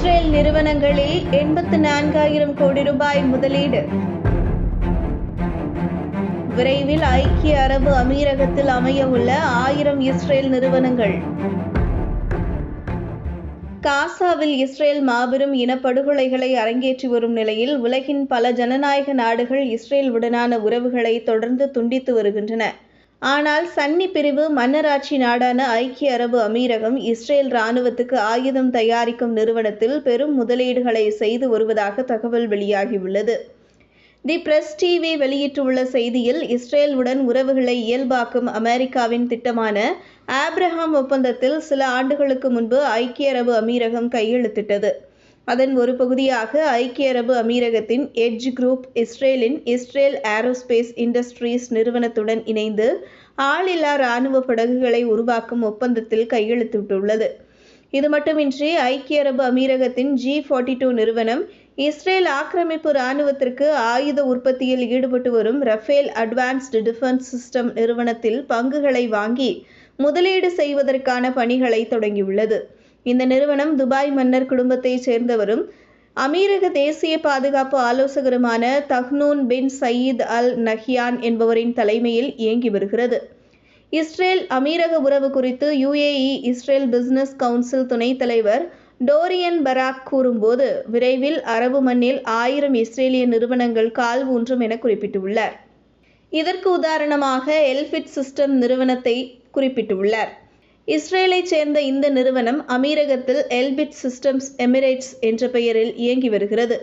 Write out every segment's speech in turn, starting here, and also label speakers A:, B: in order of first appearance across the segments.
A: Israel நிறுவனங்களில் எண்பத்து நான்காயிரம் கோடி ரூபாய் முதலீடு. விரைவில் ஐக்கிய அரபு அமீரகத்தில் அமைய உள்ள ஆயிரம் இஸ்ரேல் நிறுவனங்கள். காசாவில் இஸ்ரேல் மாபெரும் இனப்படுகொலைகளை அரங்கேற்றி வரும் நிலையில் உலகின் பல ஜனநாயக நாடுகள் இஸ்ரேல் உடனான உறவுகளை தொடர்ந்து துண்டித்து வருகின்றன. ஆனால் சன்னி பிரிவு மன்னராட்சி நாடான ஐக்கிய அரபு அமீரகம் இஸ்ரேல் இராணுவத்துக்கு ஆயுதம் தயாரிக்கும் நிறுவனத்தில் பெரும் முதலீடுகளை செய்து வருவதாக தகவல் வெளியாகியுள்ளது. தி பிரஸ் டிவி வெளியிட்டுள்ள செய்தியில் இஸ்ரேலுடன் உறவுகளை இயல்பாக்கும் அமெரிக்காவின் திட்டமான ஆப்ரஹாம் ஒப்பந்தத்தில் சில ஆண்டுகளுக்கு முன்பு ஐக்கிய அரபு அமீரகம் கையெழுத்திட்டது. அதன் ஒரு பகுதியாக ஐக்கிய அரபு அமீரகத்தின் எட்ஜ் குரூப் இஸ்ரேலின் இஸ்ரேல் ஏரோஸ்பேஸ் இண்டஸ்ட்ரீஸ் நிறுவனத்துடன் இணைந்து ஆளில்லா இராணுவ படகுகளை உருவாக்கும் ஒப்பந்தத்தில் கையெழுத்திட்டுள்ளது. இது மட்டுமின்றி ஐக்கிய அரபு அமீரகத்தின் ஜி ஃபார்ட்டி டூ நிறுவனம் இஸ்ரேல் ஆக்கிரமிப்பு இராணுவத்திற்கு ஆயுத உற்பத்தியில் ஈடுபட்டு வரும் ரஃபேல் அட்வான்ஸ்டு டிஃபென்ஸ் சிஸ்டம் நிறுவனத்தில் பங்குகளை வாங்கி முதலீடு செய்வதற்கான பணிகளை தொடங்கியுள்ளது. இந்த நிறுவனம் துபாய் மன்னர் குடும்பத்தைச் சேர்ந்தவரும் அமீரக தேசிய பாதுகாப்பு ஆலோசகருமான தஹ்னூன் பின் சயீத் அல் நஹியான் என்பவரின் தலைமையில் இயங்கி வருகிறது. இஸ்ரேல் அமீரக உறவு குறித்து யுஏஇ இஸ்ரேல் பிசினஸ் கவுன்சில் துணைத் தலைவர் டோரியன் பராக் கூறும்போது விரைவில் அரபு மண்ணில் ஆயிரம் இஸ்ரேலிய நிறுவனங்கள் கால் ஊன்றும் என குறிப்பிட்டுள்ளார். இதற்கு உதாரணமாக எல்ஃபிட் சிஸ்டம் நிறுவனத்தை குறிப்பிட்டுள்ளார். இஸ்ரேலைச் சேர்ந்த இந்த நிறுவனம் அமீரகத்தில் எல்பிட் சிஸ்டம்ஸ் எமிரேட்ஸ் என்ற பெயரில் இயங்கி வருகிறது.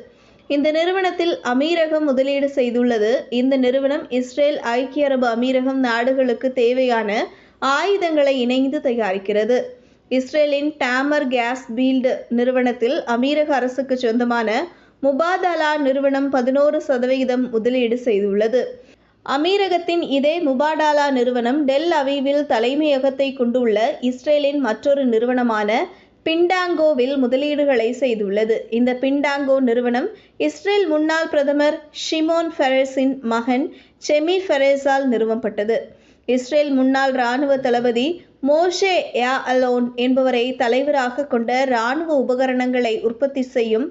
A: இந்த நிறுவனத்தில் அமீரகம் முதலீடு செய்துள்ளது. இந்த நிறுவனம் இஸ்ரேல் ஐக்கிய அரபு அமீரகம் நாடுகளுக்கு தேவையான ஆயுதங்களை இணைந்து தயாரிக்கிறது. இஸ்ரேலின் டாமர் கேஸ் பீல்டு நிறுவனத்தில் அமீரக அரசுக்கு சொந்தமான முபாதலா நிறுவனம் பதினோரு சதவிகிதம் முதலீடு செய்துள்ளது. அமீரகத்தின் இதே முபாடாலா நிறுவனம் டெல் அவீவில் தலைமையகத்தை கொண்டுள்ள இஸ்ரேலின் மற்றொரு நிறுவனமான பிண்டாங்கோவில் முதலீடுகளை செய்துள்ளது. இந்த பிண்டாங்கோ நிறுவனம் இஸ்ரேல் முன்னாள் பிரதமர் ஷிமோன் ஃபெரஸின் மகன் செமி ஃபெரேஸால் நிறுவப்பட்டது. இஸ்ரேல் முன்னாள் இராணுவ தளபதி மோஷே யா அலோன் என்பவரை தலைவராக கொண்ட இராணுவ உபகரணங்களை உற்பத்தி செய்யும்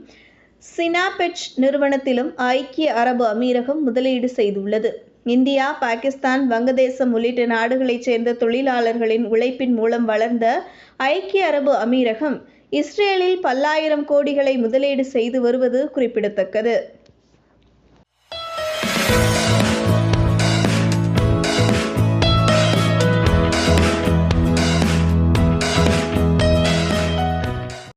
A: சினாபெச் நிறுவனத்திலும் ஐக்கிய அரபு அமீரகம் முதலீடு செய்துள்ளது. இந்தியா பாகிஸ்தான் வங்கதேசம் உள்ளிட்ட நாடுகளைச் சேர்ந்த தொழிலாளர்களின் உழைப்பின் மூலம் வளர்ந்த ஐக்கிய அரபு அமீரகம் இஸ்ரேலில் பல்லாயிரம் கோடிகளை முதலீடு செய்து வருவது குறிப்பிடத்தக்கது.